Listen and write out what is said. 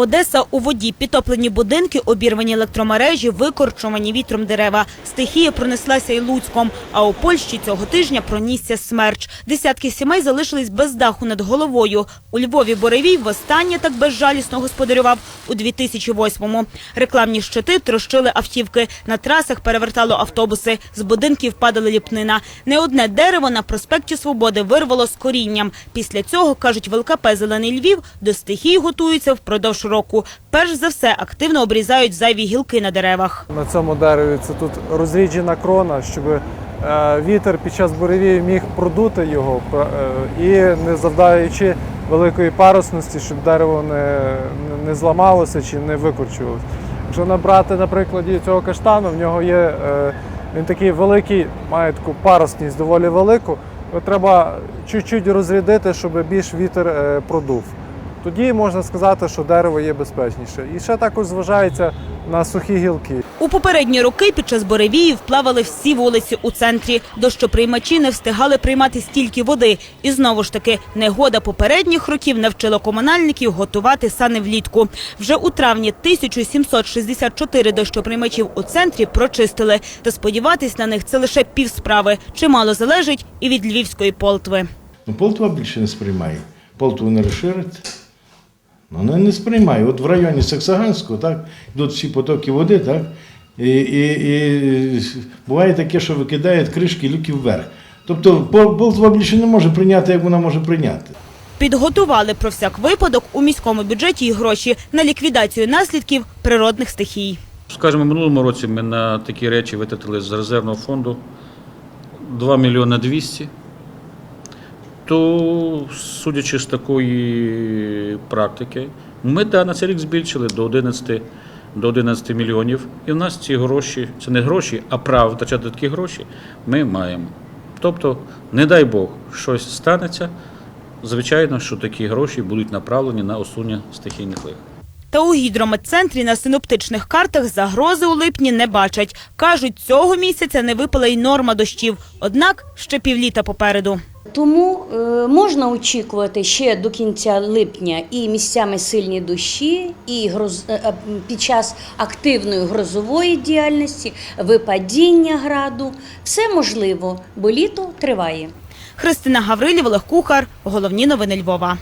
Одеса у воді, підтоплені будинки, обірвані електромережі, викорчувані вітром дерева. Стихія пронеслася й Луцьком, а у Польщі цього тижня пронісся смерч. Десятки сімей залишились без даху над головою. У Львові Боревій востаннє так безжалісно господарював у 2008-му. Рекламні щити трощили автівки, на трасах перевертало автобуси, з будинків падала ліпнина. Не одне дерево на проспекті Свободи вирвало з корінням. Після цього, кажуть, в ЛКП «Зелений Львів» до стихії готуються впродовж року. Перш за все, активно обрізають зайві гілки на деревах. На цьому дереві це тут розріджена крона, щоб е, вітер під час буревію міг продути його е, і не завдаючи великої парусності, щоб дерево не, не зламалося чи не викорчувалося. Якщо набрати на прикладі цього каштану, в нього є е, він такий великий, має таку парусність доволі велику. Треба чуть-чуть розрядити, щоб більш вітер продув. Тоді можна сказати, що дерево є безпечніше. І ще також зважається на сухі гілки. У попередні роки під час буревіїв плавали всі вулиці у центрі. Дощоприймачі не встигали приймати стільки води. І знову ж таки, негода попередніх років навчила комунальників готувати сани влітку. Вже у травні 1764 дощоприймачів у центрі прочистили. Та сподіватись на них це лише півсправи. Чимало залежить і від львівської полтви. Ну, Полтва більше не сприймає. Полтву не розширить. Ну, вона не сприймає. От в районі Саксаганського, так, йдуть всі потоки води, так, і, і, і буває таке, що викидають кришки люки вверх. Тобто Полтва більше не може прийняти, як вона може прийняти. Підготували про всяк випадок у міському бюджеті і гроші на ліквідацію наслідків природних стихій. Скажімо, в минулому році ми на такі речі витратили з резервного фонду 2 мільйони 200. То, судячи з такої практики, ми да, на цей рік збільшили до 11, до 11 мільйонів. І в нас ці гроші, це не гроші, а право втрачати такі гроші ми маємо. Тобто, не дай Бог, щось станеться, звичайно, що такі гроші будуть направлені на усунення стихійних лих. Та у гідрометцентрі на синоптичних картах загрози у липні не бачать. Кажуть, цього місяця не випала й норма дощів. Однак ще півліта попереду. Тому е, можна очікувати ще до кінця липня і місцями сильні дощі, і гроз, е, е, під час активної грозової діяльності, випадіння граду. Все можливо, бо літо триває. Христина Гаврилів, Олег Кухар. Головні новини Львова.